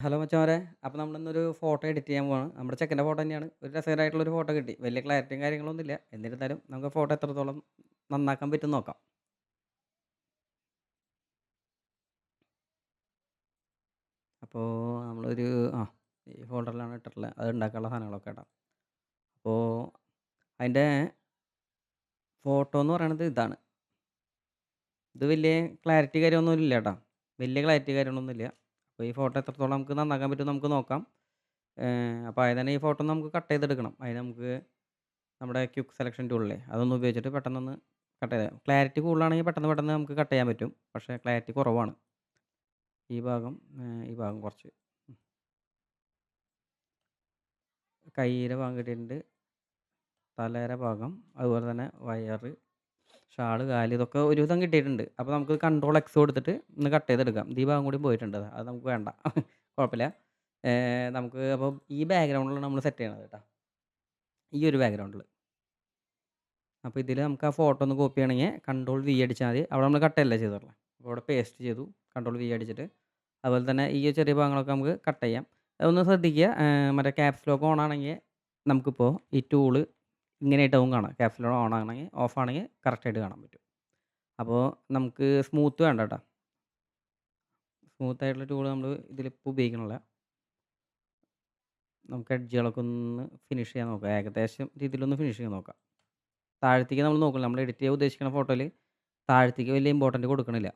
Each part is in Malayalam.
ഹലോ മച്ചാമാരെ. അപ്പോൾ നമ്മളിന്നൊരു ഫോട്ടോ എഡിറ്റ് ചെയ്യാൻ പോവാണ്. നമ്മുടെ ചെക്കന്റെ ഫോട്ടോ തന്നെയാണ്. ഒരു രസകരമായിട്ടുള്ളൊരു ഫോട്ടോ കിട്ടി. വലിയ ക്ലാരിറ്റിയും കാര്യങ്ങളൊന്നും ഇല്ല. എന്നിരുന്നാലും നമുക്ക് ഫോട്ടോ എത്രത്തോളം നന്നാക്കാൻ പറ്റും നോക്കാം. അപ്പോൾ നമ്മളൊരു ആ ഈ ഫോൾഡറിലാണ് ഇട്ടിട്ടുള്ളത്. അത് ഉണ്ടാക്കാനുള്ള സാധനങ്ങളൊക്കെ ഇടാം. അപ്പോൾ അതിന്റെ ഫോട്ടോ എന്ന് പറയുന്നത് ഇതാണ്. ഇത് വലിയ ക്ലാരിറ്റി കാര്യമൊന്നും ഇല്ല കേട്ടോ. വലിയ ക്ലാരിറ്റി കാര്യങ്ങളൊന്നും ഇല്ല. അപ്പോൾ ഈ ഫോട്ടോ എത്രത്തോളം നമുക്ക് നന്നാക്കാൻ പറ്റും നമുക്ക് നോക്കാം. അപ്പോൾ ആയത് തന്നെ ഈ ഫോട്ടോ നമുക്ക് കട്ട് ചെയ്തെടുക്കണം. അതിന് നമുക്ക് നമ്മുടെ ക്യുക്ക് സെലക്ഷൻ ടൂളിലെ അതൊന്ന് ഉപയോഗിച്ചിട്ട് പെട്ടെന്നൊന്ന് കട്ട് ചെയ്ത് ക്ലാരിറ്റി കൂടുതലാണെങ്കിൽ പെട്ടെന്ന് പെട്ടെന്ന് നമുക്ക് കട്ട് ചെയ്യാൻ പറ്റും. പക്ഷേ ക്ലാരിറ്റി കുറവാണ്. ഈ ഭാഗം ഈ ഭാഗം കുറച്ച് കയ്യിലെ ഭാഗം കിട്ടിയിട്ടുണ്ട്. തലേടെ ഭാഗം, അതുപോലെ തന്നെ വയറ്, ഷാൾ, കാൽ ഇതൊക്കെ ഒരു ഒരുവിധം കിട്ടിയിട്ടുണ്ട്. അപ്പോൾ നമുക്ക് കൺട്രോൾ എക്സ് കൊടുത്തിട്ട് ഒന്ന് കട്ട് ചെയ്തെടുക്കാം. ഈ ഭാഗം കൂടി പോയിട്ടുണ്ട്. അത് നമുക്ക് വേണ്ട. കുഴപ്പമില്ല. നമുക്ക് അപ്പോൾ ഈ ബാക്ക്ഗ്രൗണ്ടിലാണ് നമ്മൾ സെറ്റ് ചെയ്യണത് കേട്ടോ. ഈ ഒരു ബാക്ക്ഗ്രൗണ്ടിൽ. അപ്പോൾ ഇതിൽ നമുക്ക് ആ ഫോട്ടോ ഒന്ന് കോപ്പി ചെയ്യണമെങ്കിൽ കൺട്രോൾ വി അടിച്ചാൽ മതി. അവിടെ നമ്മൾ കട്ട് ചെയ്തോളാം. അപ്പോൾ അവിടെ പേസ്റ്റ് ചെയ്തു. കൺട്രോൾ വി അടിച്ചിട്ട് അതുപോലെ തന്നെ ഈ ചെറിയ ഭാഗങ്ങളൊക്കെ നമുക്ക് കട്ട് ചെയ്യാം. അതൊന്ന് ശ്രദ്ധിക്കുക. മറ്റേ ക്യാപ്സ് ലോക്ക് ഓൺ ആണെങ്കിൽ നമുക്കിപ്പോൾ ഈ ടൂൾ ഇങ്ങനെയായിട്ടാവും കാണാം. ക്യാപ്സ് ലോക്ക് ഓൺ ആണെങ്കിൽ ഓഫ് ആണെങ്കിൽ കറക്റ്റായിട്ട് കാണാൻ പറ്റും. അപ്പോൾ നമുക്ക് സ്മൂത്ത് വേണ്ട കേട്ടോ. സ്മൂത്ത് ആയിട്ടുള്ള ടൂൾ നമ്മൾ ഇതിലിപ്പോൾ ഉപയോഗിക്കണില്ല. നമുക്ക് എഡ്ജുകളൊക്കെ ഒന്ന് ഫിനിഷ് ചെയ്യാൻ നോക്കാം. ഏകദേശം രീതിയിലൊന്ന് ഫിനിഷ് ചെയ്യാൻ നോക്കാം. താഴത്തേക്ക് നമ്മൾ നോക്കില്ല. നമ്മൾ എഡിറ്റ് ചെയ്യാൻ ഉദ്ദേശിക്കുന്ന ഫോട്ടോയിൽ താഴത്തേക്ക് വലിയ ഇമ്പോർട്ടന്റ് കൊടുക്കണില്ല.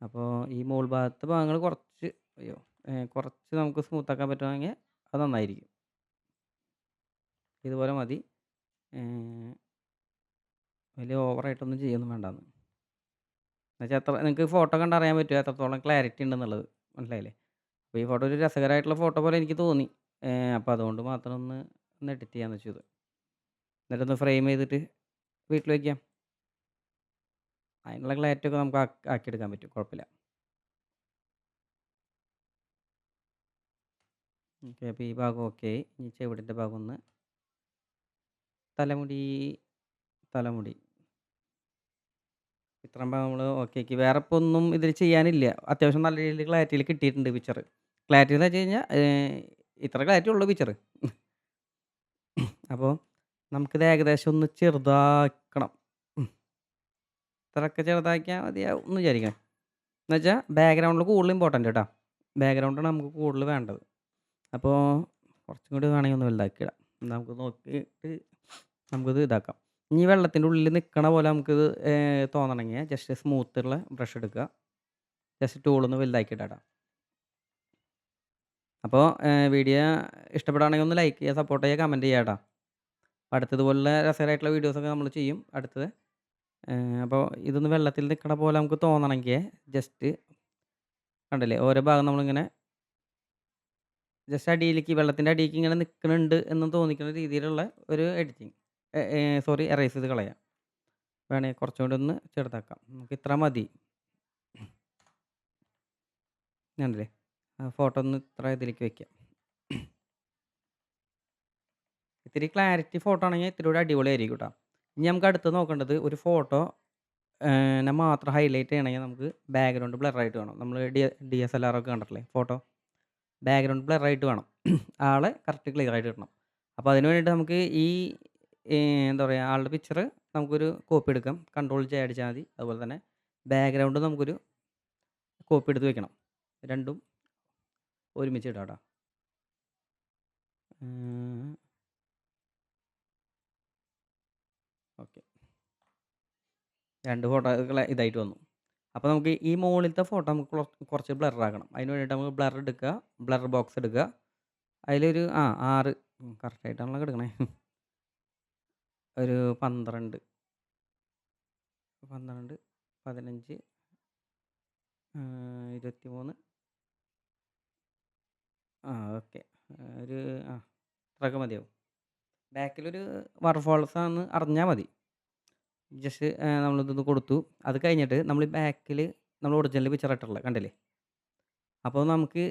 അപ്പോൾ ഈ മോൾ ഭാഗത്തെ ഭാഗങ്ങൾ കുറച്ച് അയ്യോ കുറച്ച് നമുക്ക് സ്മൂത്താക്കാൻ പറ്റുമെങ്കിൽ അത് നന്നായിരിക്കും. ഇതുപോലെ മതി. ഏഹ് വലിയ ഓവറായിട്ടൊന്നും ചെയ്യൊന്നും വേണ്ടാന്ന്. എന്നുവെച്ചാൽ എത്ര നിങ്ങൾക്ക് ഫോട്ടോ കണ്ട് അറിയാൻ പറ്റും എത്രത്തോളം ക്ലാരിറ്റി ഉണ്ടെന്നുള്ളത്. മനസ്സിലായില്ലേ? അപ്പോൾ ഈ ഫോട്ടോ ഒരു രസകരമായിട്ടുള്ള ഫോട്ടോ പോലെ എനിക്ക് തോന്നി. അപ്പോൾ അതുകൊണ്ട് മാത്രം ഒന്ന് ഒന്ന് എഡിറ്റ് ചെയ്യാന്ന് വെച്ചത്. എന്നിട്ടൊന്ന് ഫ്രെയിം ചെയ്തിട്ട് വീട്ടിൽ വയ്ക്കാം. അതിനുള്ള ക്ലാരിറ്റി ഒക്കെ നമുക്ക് ആക്കി ആക്കിയെടുക്കാൻ പറ്റും. കുഴപ്പമില്ല. ഓക്കെ. ഈ ഭാഗം ഓക്കെ. ഇനി ചെവിടിന്റെ ഭാഗം ഒന്ന് തലമുടി തലമുടി. ഭാഗം നമ്മൾ ഓക്കെ ആക്കി. വേറെ ഇപ്പോൾ ഒന്നും ഇതിൽ ചെയ്യാനില്ല. അത്യാവശ്യം നല്ല രീതിയിൽ ക്ലാരിറ്റിയിൽ കിട്ടിയിട്ടുണ്ട് പിക്ചർ. ക്ലാരിറ്റി എന്ന് വെച്ച് കഴിഞ്ഞാൽ ഇത്ര ക്ലാരിറ്റി ഉള്ളൂ പിക്ചർ. അപ്പോൾ നമുക്കിത് ഏകദേശം ഒന്ന് ചെറുതാക്കണം. ഇത്രയൊക്കെ ചെറുതാക്കിയാൽ മതിയാവും എന്ന് വിചാരിക്കണം. എന്നുവെച്ചാൽ ബാക്ക്ഗ്രൗണ്ടിൽ കൂടുതൽ ഇമ്പോർട്ടന്റ് കേട്ടോ. ബാക്ക്ഗ്രൗണ്ടാണ് നമുക്ക് കൂടുതൽ വേണ്ടത്. അപ്പോൾ കുറച്ചും കൂടി വേണമെങ്കിൽ ഒന്ന് വലുതാക്കിയിടാം. നമുക്ക് നോക്കിയിട്ട് നമുക്കിത് ഇതാക്കാം. ഇനി വെള്ളത്തിന്റെ ഉള്ളിൽ നിൽക്കണ പോലെ നമുക്കിത് തോന്നണമെങ്കിൽ ജസ്റ്റ് സ്മൂത്തുള്ള ബ്രഷ് എടുക്കുക. ജസ്റ്റ് ടൂളൊന്ന് വലുതാക്കിയിട്ടാ ട്ടോ. അപ്പോൾ വീഡിയോ ഇഷ്ടപ്പെടുകയാണെങ്കിൽ ഒന്ന് ലൈക്ക് ചെയ്യുക, സപ്പോർട്ട് ചെയ്യുക, കമന്റ് ചെയ്യുക കേട്ടോ. അടുത്തതുപോലുള്ള രസകരമായിട്ടുള്ള വീഡിയോസൊക്കെ നമ്മൾ ചെയ്യും അടുത്തത്. അപ്പോൾ ഇതൊന്ന് വെള്ളത്തിൽ നിൽക്കണ പോലെ നമുക്ക് തോന്നണമെങ്കിൽ ജസ്റ്റ് കണ്ടല്ലേ ഓരോ ഭാഗം നമ്മളിങ്ങനെ ജസ്റ്റ് അടിയിലേക്ക് വെള്ളത്തിന്റെ അടിയിലേക്ക് ഇങ്ങനെ നിൽക്കുന്നുണ്ട് എന്ന് തോന്നിക്കുന്ന രീതിയിലുള്ള ഒരു എഡിറ്റിംഗ്. സോറി എറേസ് ചെയ്ത് കളയാം. വേണമെങ്കിൽ കുറച്ചും കൂടി ഒന്ന് ചെറുതാക്കാം. നമുക്ക് ഇത്ര മതി. ഞാനല്ലേ ഫോട്ടോ ഒന്ന് ഇത്ര ഇതിലേക്ക് വെക്കാം ഇത്തിരി ക്ലാരിറ്റി ഫോട്ടോ ആണെങ്കിൽ ഇത്തിരി കൂടി അടിപൊളിയായിരിക്കും കേട്ടോ ഇനി നമുക്ക് അടുത്ത് നോക്കേണ്ടത് ഒരു ഫോട്ടോ എന്നെ മാത്രം ഹൈലൈറ്റ് ചെയ്യണമെങ്കിൽ നമുക്ക് ബാക്ക്ഗ്രൗണ്ട് ബ്ലറായിട്ട് വേണം. നമ്മൾ D D S L R ഒക്കെ കണ്ടിട്ടില്ലേ ഫോട്ടോ. ബാക്ക്ഗ്രൗണ്ട് ബ്ലറായിട്ട് വേണം. ആളെ കറക്റ്റ് ക്ലിയർ ആയിട്ട് കിട്ടണം. അപ്പോൾ അതിന് വേണ്ടിയിട്ട് നമുക്ക് ഈ എന്താ പറയുക ആളുടെ പിക്ചർ നമുക്കൊരു കോപ്പി എടുക്കാം. കൺട്രോൾ ജെ അടിച്ചാൽ മതി. അതുപോലെ തന്നെ ബാക്ക്ഗ്രൗണ്ട് നമുക്കൊരു കോപ്പി എടുത്ത് വെക്കണം. രണ്ടും ഒരുമിച്ച് ഇടാം ഓക്കെ. രണ്ട് ഫോട്ടോകൾ ഇതായിട്ട് വന്നു. അപ്പോൾ നമുക്ക് ഈ മുകളിലത്തെ ഫോട്ടോ നമുക്ക് കുറ കുറച്ച് ബ്ലർ ആക്കണം. അതിന് വേണ്ടിയിട്ട് നമുക്ക് ബ്ലർ എടുക്കുക. ബ്ലർ ബോക്സ് എടുക്കുക. അതിലൊരു ആ 6 ഉം കറക്റ്റ് ആയിട്ടാണല്ലോ എടുക്കണേ. ഒരു പന്ത്രണ്ട് പന്ത്രണ്ട് പതിനഞ്ച് ഇരുപത്തി മൂന്ന് ആ ഓക്കെ. ഒരു ആ ഇത്രയൊക്കെ മതിയാവും. ബാക്കിലൊരു ആണെന്ന് അറിഞ്ഞാൽ മതി. ജസ്റ്റ് നമ്മളിതൊന്ന് കൊടുത്തു. അത് കഴിഞ്ഞിട്ട് നമ്മൾ ബാക്കിൽ നമ്മൾ ഒറിജിനൽ പിക്ചർ ഇട്ടിട്ടുള്ളത് കണ്ടില്ലേ? അപ്പോൾ നമുക്ക്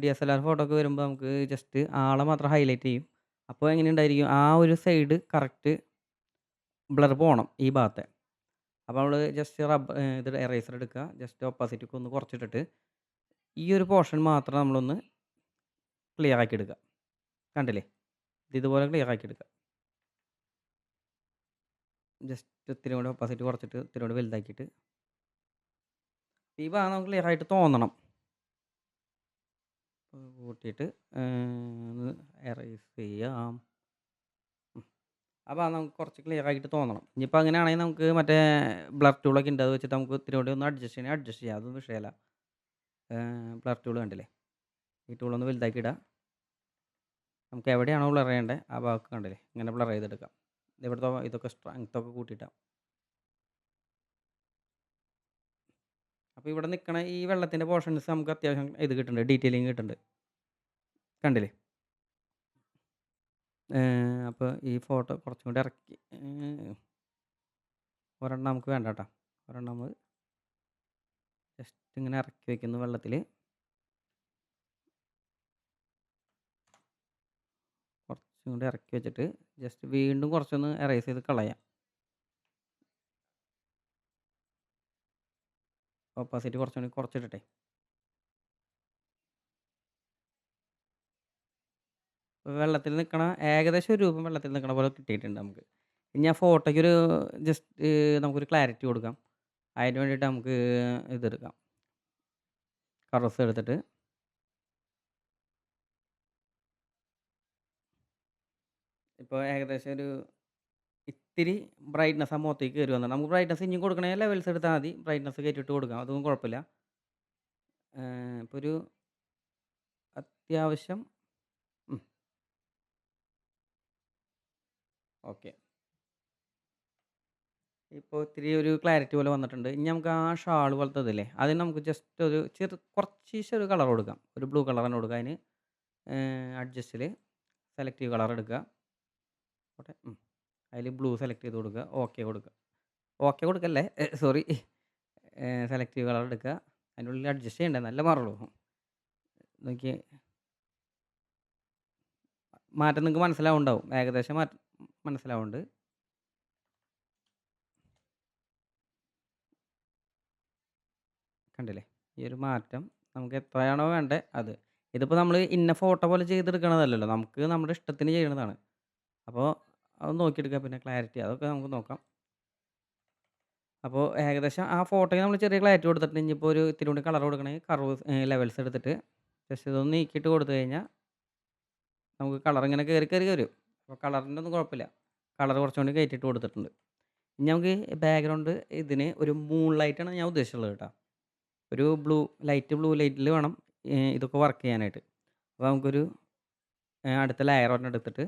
D S L R photo ഒക്കെ വരുമ്പോൾ നമുക്ക് ജസ്റ്റ് ആളെ മാത്രം ഹൈലൈറ്റ് ചെയ്യും. അപ്പോൾ എങ്ങനെ ഉണ്ടായിരിക്കും ആ ഒരു സൈഡ് കറക്റ്റ് ബ്ലർ പോണം ഈ ഭാഗത്തെ. അപ്പോൾ നമ്മൾ ജസ്റ്റ് റബ്ബ് ഇത് എറേസർ എടുക്കുക. ജസ്റ്റ് ഓപ്പോസിറ്റ് ഒന്ന് കുറച്ചിട്ടിട്ട് ഈ ഒരു പോർഷൻ മാത്രം നമ്മളൊന്ന് ക്ലിയർ ആക്കി എടുക്കുക കണ്ടില്ലേ ഇത് ഇതുപോലെ ക്ലിയർ ആക്കി എടുക്കുക ജസ്റ്റ് ഇത്തിരി കൂടെ ഓപ്പോസിറ്റ് കുറച്ചിട്ട് ഇത്തിരി കൂടെ വലുതാക്കിയിട്ട് ഈ ഭാഗം നമുക്ക് ക്ലിയർ ആയിട്ട് തോന്നണം കൂട്ടിയിട്ട് എറേസ് ചെയ്യാം. ആ അത് നമുക്ക് കുറച്ച് ക്ലിയർ ആയിട്ട് തോന്നണം. ഇനിയിപ്പോൾ അങ്ങനെയാണെങ്കിൽ നമുക്ക് മറ്റേ ബ്ലർ ടൂളൊക്കെ ഉണ്ട്. അത് വെച്ചിട്ട് നമുക്ക് ഇത്തിരി കൂടി ഒന്ന് അഡ്ജസ്റ്റ് ചെയ്യണേ അഡ്ജസ്റ്റ് ചെയ്യാം. അതൊന്നും വിഷയമല്ല ബ്ലർ ടൂൾ കണ്ടില്ലേ? ഈ ടൂളൊന്ന് വലുതാക്കി ഇടാം. നമുക്ക് എവിടെയാണോ ബ്ലർ ചെയ്യേണ്ടത് ആ ഭാഗത്ത് കണ്ടില്ലേ? ഇങ്ങനെ ബ്ലർ ചെയ്തെടുക്കാം. ഇവിടുത്തെ ഇതൊക്കെ സ്ട്രെങ്ത് ഒക്കെ കൂട്ടിയിട്ടാം. അപ്പോൾ ഇവിടെ നിൽക്കണ ഈ വെള്ളത്തിന്റെ പോർഷൻസ് നമുക്ക് അത്യാവശ്യം ഇത് കിട്ടുന്നുണ്ട് ഡീറ്റെയിലിംഗ് കിട്ടുന്നുണ്ട് കണ്ടില്ലേ? അപ്പോൾ ഈ ഫോട്ടോ കുറച്ചും കൂടി ഇറക്കി. ഒരെണ്ണം നമുക്ക് വേണ്ട കേട്ടോ. ഒരെണ്ണം നമ്മൾ ജസ്റ്റ് ഇങ്ങനെ ഇറക്കി വെക്കുന്നു വെള്ളത്തിൽ കുറച്ചും കൂടി ഇറക്കി വെച്ചിട്ട് ജസ്റ്റ് വീണ്ടും കുറച്ചൊന്ന് എറേസ് ചെയ്ത് കളയാം. ഓപ്പോസിറ്റ് കുറച്ചും കൂടി കുറച്ചിട്ടെ വെള്ളത്തിൽ നിൽക്കണ ഏകദേശം ഒരു രൂപം വെള്ളത്തിൽ നിൽക്കണ പോലെ കിട്ടിയിട്ടുണ്ട് നമുക്ക്. ഇനി ആ ഫോട്ടോയ്ക്ക് ഒരു ജസ്റ്റ് നമുക്കൊരു ക്ലാരിറ്റി കൊടുക്കാം. അതിന് വേണ്ടിയിട്ട് നമുക്ക് ഇതെടുക്കാം. കറസ് എടുത്തിട്ട്. ഇപ്പോൾ ഏകദേശം ഒരു ഇത്തിരി ബ്രൈറ്റ്നെസ് ആ മുഖത്തേക്ക് കയറി വന്നത് നമുക്ക് ബ്രൈറ്റ്നസ് ഇനിയും കൊടുക്കണേ ലെവൽസ് എടുത്താൽ മതി. ബ്രൈറ്റ്നസ് കയറ്റിട്ട് കൊടുക്കാം. അതൊന്നും കുഴപ്പമില്ല. ഇപ്പോൾ ഒരു അത്യാവശ്യം ഓക്കെ. ഇപ്പോൾ ഇത്തിരി ഒരു ക്ലാരിറ്റി പോലെ വന്നിട്ടുണ്ട്. ഇനി നമുക്ക് ആ ഷാൾ പോലത്തെ ഇതില്ലേ അതിന് നമുക്ക് ജസ്റ്റ് ഒരു ചെറു കുറച്ച് ഒരു കളർ കൊടുക്കാം. ഒരു ബ്ലൂ കളർ തന്നെ കൊടുക്കാം അതിന്. അഡ്ജസ്റ്റിൽ സെലക്റ്റീവ് കളർ എടുക്കുക. ഓട്ടെ അതിൽ ബ്ലൂ സെലക്ട് ചെയ്ത് കൊടുക്കുക. ഓക്കെ കൊടുക്കുക. ഓക്കെ കൊടുക്കല്ലേ? സോറി. സെലക്റ്റീവ് കളർ എടുക്കുക. അതിന്റെ ഉള്ളിൽ അഡ്ജസ്റ്റ് ചെയ്യണ്ടേ? നല്ല മാറുള്ളൂ. നോക്കി മാറ്റം നിങ്ങൾക്ക് മനസ്സിലാവുണ്ടാവും. ഏകദേശം മാറ്റം. മനസ്സിലാവുന്നുണ്ട്. കണ്ടില്ലേ? ഈ ഒരു മാറ്റം നമുക്ക് എത്രയാണോ വേണ്ടത് അത്. ഇതിപ്പോൾ നമ്മൾ ഇന്ന ഫോട്ടോ പോലെ ചെയ്തെടുക്കണതല്ലല്ലോ. നമുക്ക് നമ്മുടെ ഇഷ്ടത്തിന് ചെയ്യണതാണ്. അപ്പോൾ അത് നോക്കിയെടുക്കുക പിന്നെ ക്ലാരിറ്റി അതൊക്കെ നമുക്ക് നോക്കാം. അപ്പോൾ ഏകദേശം ആ ഫോട്ടോയ്ക്ക് നമ്മൾ ചെറിയ ക്ലാരിറ്റി കൊടുത്തിട്ട് ഇനിയിപ്പോൾ ഒരു ഇത്തിരി കൂടി കളർ കൊടുക്കണമെങ്കിൽ കറവ് ലെവൽസ് എടുത്തിട്ട്. ജസ്റ്റ് ഇതൊന്ന് നീക്കിയിട്ട് കൊടുത്തു കഴിഞ്ഞാൽ നമുക്ക് കളർ ഇങ്ങനെ കയറി കയറി വരും. അപ്പോൾ കളറിന്റെ ഒന്നും കുഴപ്പമില്ല കളർ കുറച്ചുകൊണ്ട് കയറ്റിയിട്ട് കൊടുത്തിട്ടുണ്ട്. ഇനി നമുക്ക് ബാക്ക്ഗ്രൗണ്ട് ഇതിന് ഒരു മൂൺ ലൈറ്റാണ് ഞാൻ ഉദ്ദേശിച്ചുള്ളത് കേട്ടോ. ഒരു ബ്ലൂ ലൈറ്റ് ബ്ലൂ ലൈറ്റിൽ വേണം ഇതൊക്കെ വർക്ക് ചെയ്യാനായിട്ട്. അപ്പോൾ നമുക്കൊരു അടുത്ത ലെയർ ഒരെണ്ണം എടുത്തിട്ട്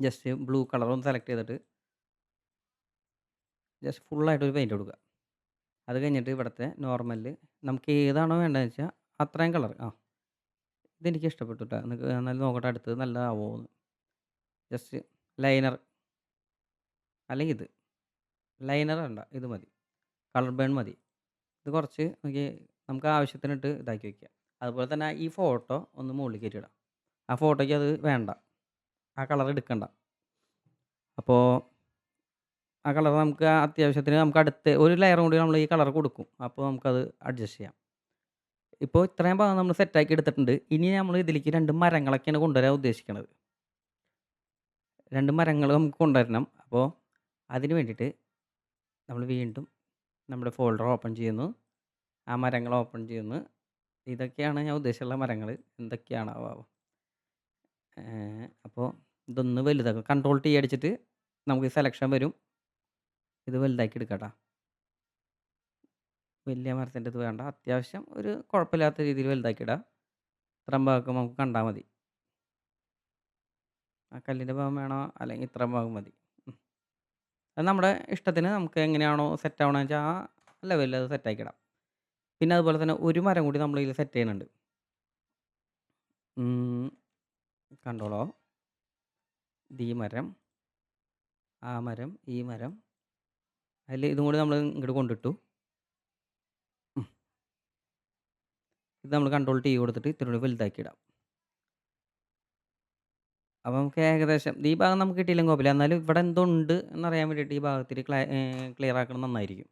ജസ്റ്റ് ബ്ലൂ കളർ ഒന്ന് സെലക്ട് ചെയ്തിട്ട് ജസ്റ്റ് ഫുള്ളായിട്ട് ഒരു പെയിന്റ് കൊടുക്കുക. അത് കഴിഞ്ഞിട്ട് ഇവിടുത്തെ നോർമലിൽ നമുക്ക് ഏതാണോ വേണ്ടതെന്ന് വെച്ചാൽ അത്രയും കളർ ആ ഇതെനിക്ക് ഇഷ്ടപ്പെട്ടു കേട്ടോ നിങ്ങൾക്ക് എന്നാലും നോക്കട്ടെ അടുത്തത് നല്ലതാവോ എന്ന് ജസ്റ്റ് ലൈനർ. അല്ലെങ്കിൽ ഇത്. ലൈനർ വേണ്ട ഇത് മതി. കളർ ബേൺ മതി. ഇത് കുറച്ച് നോക്കി നമുക്ക് ആവശ്യത്തിനിട്ട് ഇതാക്കി വയ്ക്കുക അതുപോലെ തന്നെ ഈ ഫോട്ടോ ഒന്ന് മുകളിൽ കയറ്റിയിടാം. ആ ഫോട്ടോയ്ക്ക് അത് വേണ്ട. ആ കളർ എടുക്കണ്ട. അപ്പോൾ ആ കളർ നമുക്ക് അത്യാവശ്യത്തിന് നമുക്ക് അടുത്ത് ഒരു ലെയറും കൂടി നമ്മൾ ഈ കളർ കൊടുക്കും. അപ്പോൾ നമുക്കത് അഡ്ജസ്റ്റ് ചെയ്യാം. ഇപ്പോൾ ഇത്രയും ഭാഗം നമ്മൾ സെറ്റാക്കി എടുത്തിട്ടുണ്ട്. ഇനി നമ്മൾ ഇതിലേക്ക് രണ്ട് മരങ്ങളൊക്കെയാണ് കൊണ്ടുവരാൻ ഉദ്ദേശിക്കുന്നത് രണ്ട് മരങ്ങൾ നമുക്ക് കൊണ്ടുവരണം. അപ്പോൾ അതിന് വേണ്ടിയിട്ട് നമ്മൾ വീണ്ടും നമ്മുടെ ഫോൾഡർ ഓപ്പൺ ചെയ്യുന്നു. ആ മരങ്ങൾ ഓപ്പൺ ചെയ്യുന്നു. ഇതൊക്കെയാണ് ഞാൻ ഉദ്ദേശിച്ചുള്ള മരങ്ങൾ എന്തൊക്കെയാണ് അപ്പോൾ ഇതൊന്ന് വലുതാക്കും കൺട്രോൾ ടി അടിച്ചിട്ട് നമുക്ക് സെലക്ഷൻ വരും. ഇത് വലുതാക്കി എടുക്കട്ടാ. വലിയ മരത്തിന്റെ ഇത് വേണ്ട. അത്യാവശ്യം ഒരു കുഴപ്പമില്ലാത്ത രീതിയിൽ വലുതാക്കിയിടാം. ഇത്രയും ഭാഗം നമുക്ക് കണ്ടാൽ മതി. ആ കല്ലിന്റെ ഭാഗം വേണോ? അല്ലെങ്കിൽ ഇത്രയും ഭാഗം മതി. അത് നമ്മുടെ ഇഷ്ടത്തിന് നമുക്ക് എങ്ങനെയാണോ സെറ്റ് ആവണമെന്ന് വെച്ചാൽ ആ ലെവലിൽ അത് സെറ്റാക്കിയിടാം പിന്നെ അതുപോലെ തന്നെ ഒരു മരം കൂടി നമ്മൾ ഇതിൽ സെറ്റ് ചെയ്യുന്നുണ്ട്. കണ്ടോളോ? ഈ മരം ആ മരം ഈ മരം. അതിൽ ഇതും കൂടി നമ്മൾ ഇങ്ങോട്ട് കൊണ്ടിട്ടു. ഇത് നമ്മൾ കൺട്രോൾ ടി കൊടുത്തിട്ട് ഇത്തിരി കൂടി വലുതാക്കി ഇടാം അപ്പോൾ നമുക്ക് ഏകദേശം ഈ ഭാഗം നമുക്ക് കിട്ടിയില്ലെങ്കിൽ കുഴപ്പമില്ല എന്നാലും ഇവിടെ എന്തുണ്ട് എന്നറിയാൻ വേണ്ടിയിട്ട് ഈ ഭാഗത്തിൽ ക്ലിയർ ആക്കണം നന്നായിരിക്കും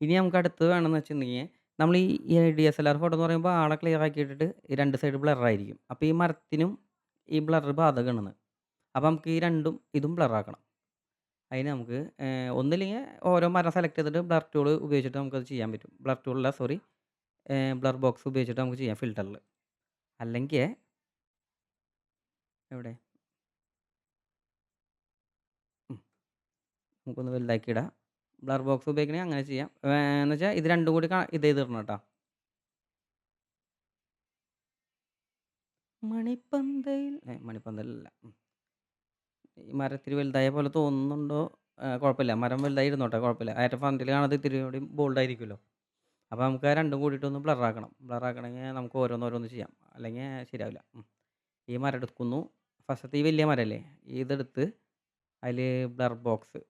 ഇനി നമുക്ക് അടുത്ത് വേണമെന്ന് വെച്ചിട്ടുണ്ടെങ്കിൽ നമ്മൾ ഈ D S L R photo എന്ന് പറയുമ്പോൾ ആളെ ക്ലിയർ ആക്കിയിട്ടിട്ട് രണ്ട് സൈഡ് ബ്ലറായിരിക്കും. അപ്പോൾ ഈ മരത്തിനും ഈ ബ്ലർ ബാധകമാണെന്ന്. അപ്പോൾ നമുക്ക് ഈ രണ്ടും ഇതും ബ്ലറാക്കണം. അതിന് നമുക്ക് ഒന്നില്ലെങ്കിൽ ഓരോ മരം സെലക്ട് ചെയ്തിട്ട് ബ്ലർ ടൂൾ ഉപയോഗിച്ചിട്ട് നമുക്കത് ചെയ്യാൻ പറ്റും. ബ്ലർ ടൂളല്ല സോറി ബ്ലർ ബോക്സ് ഉപയോഗിച്ചിട്ട് നമുക്ക് ചെയ്യാം ഫിൽറ്ററിൽ. അല്ലെങ്കിൽ എവിടെ? നമുക്കൊന്ന് വലുതാക്കി ഇടാം. ബ്ലർ ബോക്സ് ഉപയോഗിക്കണമെങ്കിൽ അങ്ങനെ ചെയ്യാം. എന്ന് വെച്ചാൽ ഇത് രണ്ടും കൂടി ഇത് ചെയ്തിടണം കേട്ടോ. മണിപ്പന്തയിൽ മണിപ്പന്തലല്ല മണിപ്പന്തലിലല്ല. ഉം. ഈ മരം വലുതായ പോലെ തോന്നുന്നുണ്ടോ? കുഴപ്പമില്ല. മരം വലുതായി ഇരുന്നോട്ടെ കുഴപ്പമില്ല. അതിന്റെ ഫ്രണ്ടിൽ കാണാതെ ഇത്തിരി കൂടി ബോൾഡ് ആയിരിക്കുമല്ലോ. അപ്പോൾ നമുക്ക് രണ്ടും കൂടിയിട്ടൊന്ന് ബ്ലറാക്കണം. ബ്ലറാക്കണമെങ്കിൽ നമുക്ക് ഓരോന്നോരോന്ന് ചെയ്യാം. അല്ലെങ്കിൽ ശരിയാവില്ല. ഈ മരം എടുക്കുന്നു. ഫസ്റ്റത്തെ ഈ വലിയ മരമല്ലേ? ഇതെടുത്ത് അതിൽ blur box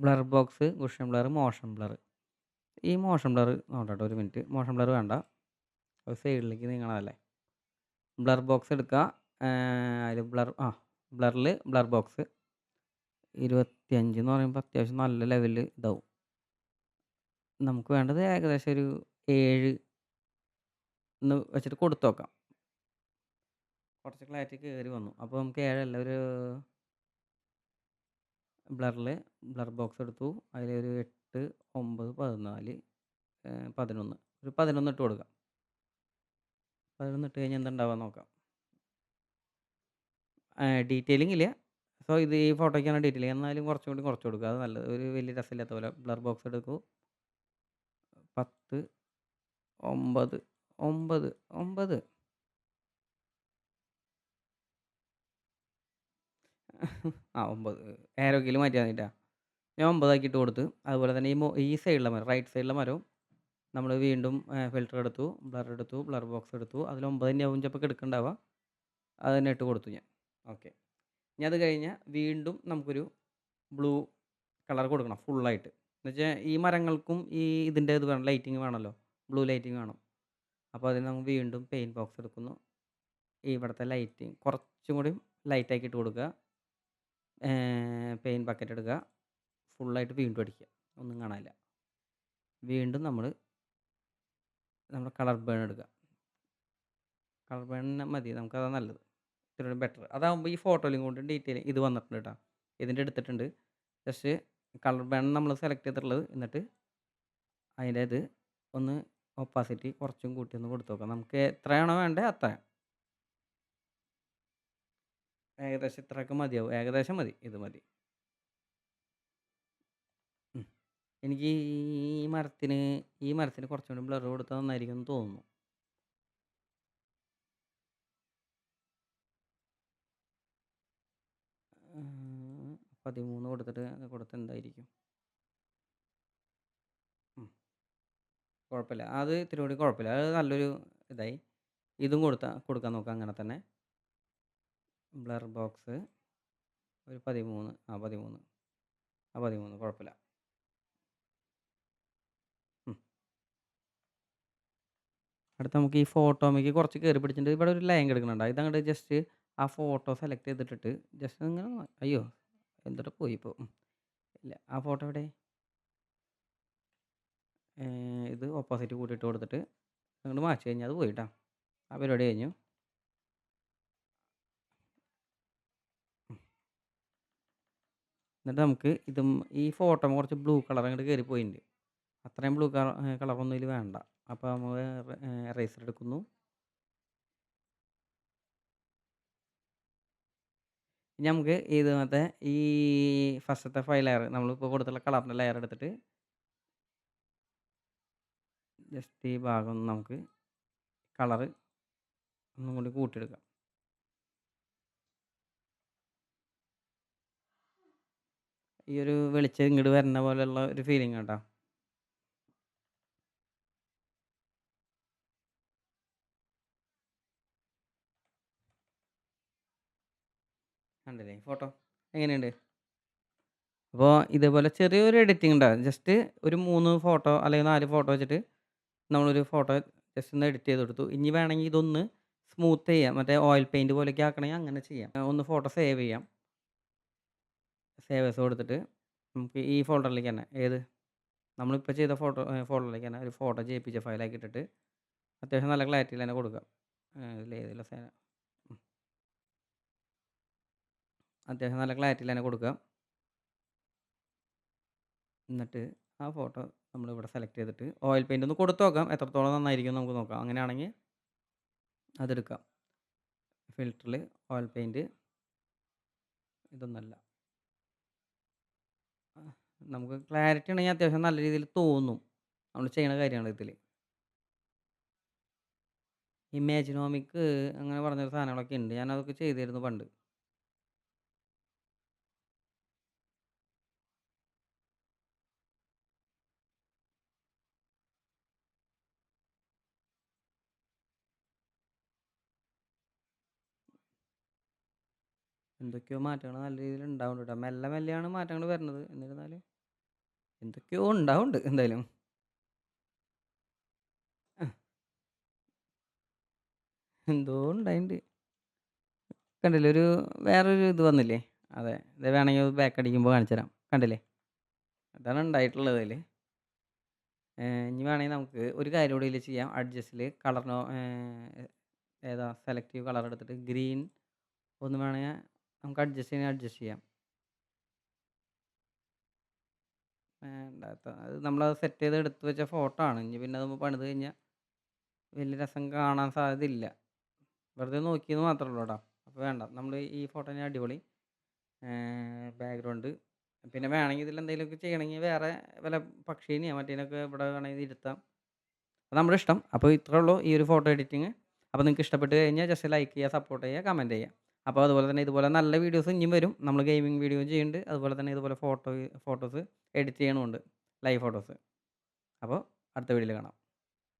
blur box, Gaussian blur, motion blur. ഈ മോഷൻ ബ്ലർ നോക്കട്ടെ ഒരു മിനിറ്റ്. മോഷൻ ബ്ലർ വേണ്ട. അത് സൈഡിലേക്ക് നീങ്ങണതല്ലേ. ബ്ലർ ബോക്സ് എടുക്കുക. അതിൽ ബ്ലർ ആ ബ്ലറിൽ ബ്ലർ ബോക്സ് 25 എന്ന് പറയുമ്പോൾ അത്യാവശ്യം നല്ല ലെവലിൽ ഇതാവും. നമുക്ക് വേണ്ടത് ഏകദേശം ഒരു 7 എന്ന് വെച്ചിട്ട് കൊടുത്തു നോക്കാം. കുറച്ച് ക്ലാരിറ്റി കയറി വന്നു. അപ്പോൾ നമുക്ക് 7 അല്ല ഒരു ബ്ലറിൽ ബ്ലർ ബോക്സ് എടുത്തു. അതിലൊരു 8, 9, 14 ഏഹ്, 11 ഒരു 11 ഇട്ട് കൊടുക്കാം. 11 ഇട്ട് കഴിഞ്ഞാൽ എന്താ നോക്കാം. ഏഹ്, ഡീറ്റെയിലിംഗ് ഇല്ല. സോ ഇത് ഈ ഫോട്ടോയ്ക്കാണ് ഡീറ്റെയിലിംഗ്. എന്നാലും കുറച്ചും കൂടി കുറച്ച് കൊടുക്കുക. അത് നല്ലത്. ഒരു വലിയ രസമില്ലാത്ത പോലെ ബ്ലർ ബോക്സ് എടുക്കൂ. 10, 9, 9, 9 ആ 9 ഏരോ കീയിൽ മാറ്റിയാൽ മതിട്ടാ ഞാൻ 9 ആക്കിയിട്ട് കൊടുത്ത്. അതുപോലെ തന്നെ ഈ മോ ഈ സൈഡിലെ മരം റൈറ്റ് സൈഡിലെ മരവും നമ്മൾ വീണ്ടും ഫിൽറ്റർ എടുത്തു, ബ്ലർ എടുത്തു, ബ്ലർ ബോക്സ് എടുത്തു. അതിൽ 9 തന്നെയാവും ചിലപ്പോൾ എടുക്കണ്ടാവുക അത് തന്നെ ഇട്ട് കൊടുത്തു ഞാൻ. ഓക്കെ. ഇനി അത് കഴിഞ്ഞാൽ വീണ്ടും നമുക്കൊരു ബ്ലൂ കളർ കൊടുക്കണം ഫുള്ളായിട്ട്. എന്ന് വെച്ചാൽ ഈ മരങ്ങൾക്കും ഈ ഇതിന്റെ ഇത് വേണം ലൈറ്റിംഗ് വേണമല്ലോ. ബ്ലൂ ലൈറ്റിംഗ് വേണം. അപ്പോൾ അതിന് നമുക്ക് വീണ്ടും പെയിന്റ് ബോക്സ് എടുക്കുന്നു. ഇവിടുത്തെ ലൈറ്റിംഗ് കുറച്ചും കൂടി ലൈറ്റ് ആക്കിയിട്ട് കൊടുക്കുക. പെയിന്റ് ബക്കറ്റ് എടുക്കുക. ഫുള്ളായിട്ട് വീണ്ടും അടിക്കുക. ഒന്നും കാണാനില്ല. വീണ്ടും നമ്മൾ നമ്മുടെ കളർ ബേൺ എടുക്കുക. കളർ ബേൺ മതി. നമുക്കതാ നല്ലത്. ഇത്തിരി ബെറ്റർ. അതാകുമ്പോൾ ഈ ഫോട്ടോയിലും കൊണ്ട് ഡീറ്റെയിൽ ഇത് വന്നിട്ടുണ്ട് കേട്ടോ. ഇതിന്റെ എടുത്തിട്ടുണ്ട്. ജസ്റ്റ് കളർ ബാൻഡ് നമ്മൾ സെലക്ട് ചെയ്തിട്ടുള്ളത്. എന്നിട്ട് അതിന്റെ ഇത് ഒന്ന് ഒപ്പാസിറ്റി കുറച്ചും കൂട്ടി ഒന്ന് കൊടുത്തു നോക്കാം. നമുക്ക് എത്രയാണോ വേണ്ടത് അത്ര ഏകദേശം ഇത്രയൊക്കെ മതിയാവും. ഏകദേശം മതി. ഇത് മതി. എനിക്ക് ഈ മരത്തിന് ഈ മരത്തിന് കുറച്ചും കൂടി ബ്ലർ കൊടുത്താൽ നന്നായിരിക്കും എന്ന് തോന്നുന്നു. 13 കൊടുത്തിട്ട് കൊടുത്ത് എന്തായിരിക്കും? കുഴപ്പമില്ല. അത് ഇത്തിരി കൂടി കുഴപ്പമില്ല. അത് നല്ലൊരു ഇതായി. ഇതും കൊടുത്താൽ കൊടുക്കാൻ നോക്കാം അങ്ങനെ തന്നെ. ബ്ലർ ബോക്സ് ഒരു 13 ആ 13 ആ 13 കുഴപ്പമില്ല. അടുത്ത് നമുക്ക് ഈ ഫോട്ടോമേക്ക് കുറച്ച് കയറി പിടിച്ചിട്ട് ഇവിടെ ഒരു ലൈൻ കിടക്കുന്നുണ്ട്. ഇതങ്ങോട്ട് ജസ്റ്റ് ആ ഫോട്ടോ സെലക്ട് ചെയ്തിട്ടിട്ട് ജസ്റ്റ് ഇങ്ങനെ അയ്യോ എന്തിട്ട് പോയി ഇപ്പോൾ. ഇല്ല ആ ഫോട്ടോ എവിടെ? ഇത് ഓപ്പോസിറ്റ് കൂട്ടിയിട്ട് കൊടുത്തിട്ട് അങ്ങോട്ട് മാറ്റി കഴിഞ്ഞാൽ അത് പോയിട്ടാ ആ പരിപാടി കഴിഞ്ഞു. എന്നിട്ട് നമുക്ക് ഇതും ഈ ഫോട്ടോ കുറച്ച് ബ്ലൂ കളർ അങ്ങോട്ട് കയറി പോയിട്ടുണ്ട്. അത്രയും ബ്ലൂ കളർ കളറൊന്നും ഇതിൽ വേണ്ട. അപ്പോൾ നമ്മൾ എറേസർ എടുക്കുന്നു. ഇനി നമുക്ക് മറ്റേ ഈ ഫസ്റ്റത്തെ 5 ലെയർ നമ്മളിപ്പോൾ കൊടുത്തിട്ടുള്ള കളറിന്റെ ലെയർ എടുത്തിട്ട് ജസ്റ്റ് ഈ ഭാഗം നമുക്ക് കളർ ഒന്നും കൂടി കൂട്ടിയെടുക്കാം. ഈ ഒരു വെളിച്ചം ഇങ്ങോട്ട് വരുന്ന പോലെയുള്ള ഒരു ഫീലിംഗ് കേട്ടോ. കണ്ടില്ലേ ഫോട്ടോ എങ്ങനെയുണ്ട്? അപ്പോൾ ഇതേപോലെ ചെറിയൊരു എഡിറ്റിംഗ് ഉണ്ടാകും ജസ്റ്റ് ഒരു മൂന്ന് ഫോട്ടോ അല്ലെങ്കിൽ നാല് ഫോട്ടോ വെച്ചിട്ട് നമ്മളൊരു ഫോട്ടോ ജസ്റ്റ് ഒന്ന് എഡിറ്റ് ചെയ്ത് കൊടുത്തു. ഇനി വേണമെങ്കിൽ ഇതൊന്ന് സ്മൂത്ത് ചെയ്യാം. മറ്റേ ഓയിൽ പെയിന്റ് പോലെയൊക്കെ ആക്കണമെങ്കിൽ അങ്ങനെ ചെയ്യാം. ഒന്ന് ഫോട്ടോ സേവ് ചെയ്യാം. സേവേഴ്സ് കൊടുത്തിട്ട് നമുക്ക് ഈ ഫോൾഡറിലേക്ക് തന്നെ ഏത്? നമ്മളിപ്പോൾ ചെയ്ത ഫോട്ടോ ഫോൾഡറിലേക്ക് തന്നെ ഒരു ഫോട്ടോ ജയിപ്പിച്ച ഫയലാക്കി ഇട്ടിട്ട് അത്യാവശ്യം നല്ല ക്ലാരിറ്റിയിൽ തന്നെ കൊടുക്കാം ഇതിലേതിലും സേ അത്യാവശ്യം നല്ല ക്ലാരിറ്റിയിൽ തന്നെ കൊടുക്കുക. എന്നിട്ട് ആ ഫോട്ടോ നമ്മൾ ഇവിടെ സെലക്ട് ചെയ്തിട്ട് ഓയിൽ പെയിന്റ് ഒന്ന് കൊടുത്ത് നോക്കാം. എത്രത്തോളം നന്നായിരിക്കും നമുക്ക് നോക്കാം. അങ്ങനെയാണെങ്കിൽ അതെടുക്കാം ഫിൽറ്ററിൽ ഓയിൽ പെയിന്റ് ഇതൊന്നല്ല. നമുക്ക് ക്ലാരിറ്റി ഉണ്ടെങ്കിൽ അത്യാവശ്യം നല്ല രീതിയിൽ തോന്നും. നമ്മൾ ചെയ്യുന്ന കാര്യമാണ് ഇതിൽ ഇമാജിനോമിക് അങ്ങനെ പറഞ്ഞൊരു സാധനങ്ങളൊക്കെ ഉണ്ട്. ഞാൻ അതൊക്കെ ചെയ്തിരുന്നു പണ്ട്. എന്തൊക്കെയോ മാറ്റങ്ങൾ നല്ല രീതിയിൽ ഉണ്ടാവുന്നുണ്ട് കേട്ടോ. മെല്ലെ മെല്ലെയാണ് മാറ്റങ്ങൾ വരുന്നത്. എന്നിരുന്നാലും എന്തൊക്കെയോ ഉണ്ടാവുന്നുണ്ട് എന്തായാലും. എന്തോ ഉണ്ടായിട്ടുണ്ട് കണ്ടില്ലേ? ഒരു വേറൊരു ഇത് വന്നില്ലേ? അതെ. ഇത് വേണമെങ്കിൽ ബാക്ക് അടിക്കുമ്പോൾ കാണിച്ചു തരാം. കണ്ടില്ലേ? അതാണ് ഉണ്ടായിട്ടുള്ളത് അതിൽ ഇനി വേണമെങ്കിൽ നമുക്ക് ഒരു കാര്യം കൂടി ഇതിൽ ചെയ്യാം. അഡ്ജസ്റ്റിൽ കളറിനോ ഏതാ സെലക്റ്റീവ് കളർ എടുത്തിട്ട് ഗ്രീൻ ഒന്ന് വേണമെങ്കിൽ നമുക്ക് അഡ്ജസ്റ്റ് ചെയ്യാൻ അഡ്ജസ്റ്റ് ചെയ്യാം. വേണ്ടാത്ത അത് നമ്മളത് സെറ്റ് ചെയ്ത് എടുത്ത് വെച്ച ഫോട്ടോ ആണ്. ഇനി പിന്നെ അത് പണിത് കഴിഞ്ഞാൽ വലിയ രസം കാണാൻ സാധ്യതയില്ല. വെറുതെ നോക്കിയെന്ന് മാത്രമേ ഉള്ളൂ കേട്ടോ അപ്പോൾ വേണ്ട നമ്മൾ ഈ ഫോട്ടോനെ അടിപൊളി. ബാക്ക്ഗ്രൗണ്ട് പിന്നെ വേണമെങ്കിൽ ഇതിൽ എന്തെങ്കിലുമൊക്കെ ചെയ്യണമെങ്കിൽ വേറെ വല്ല പക്ഷീനെയോ മറ്റേനൊക്കെ ഇവിടെ വേണമെങ്കിൽ ഇരുത്താം. അത് നമ്മുടെ ഇഷ്ടം. അപ്പോൾ ഇത്രേ ഉള്ളൂ ഈ ഒരു ഫോട്ടോ എഡിറ്റിങ് അപ്പോൾ നിങ്ങൾക്ക് ഇഷ്ടപ്പെട്ട് കഴിഞ്ഞാൽ ജസ്റ്റ് ലൈക്ക് ചെയ്യുക സപ്പോർട്ട് ചെയ്യുക കമന്റ് ചെയ്യുക. അപ്പോൾ അതുപോലെ തന്നെ ഇതുപോലെ നല്ല വീഡിയോസ് ഇനിയും വരും. നമ്മൾ ഗെയിമിംഗ് വീഡിയോ ചെയ്യുന്നുണ്ട്. അതുപോലെ തന്നെ ഇതുപോലെ ഫോട്ടോ ഫോട്ടോസ് എഡിറ്റ് ചെയ്യണമുണ്ട്. ലൈവ് ഫോട്ടോസ് അപ്പോൾ അടുത്ത വീഡിയോയിൽ കാണാം.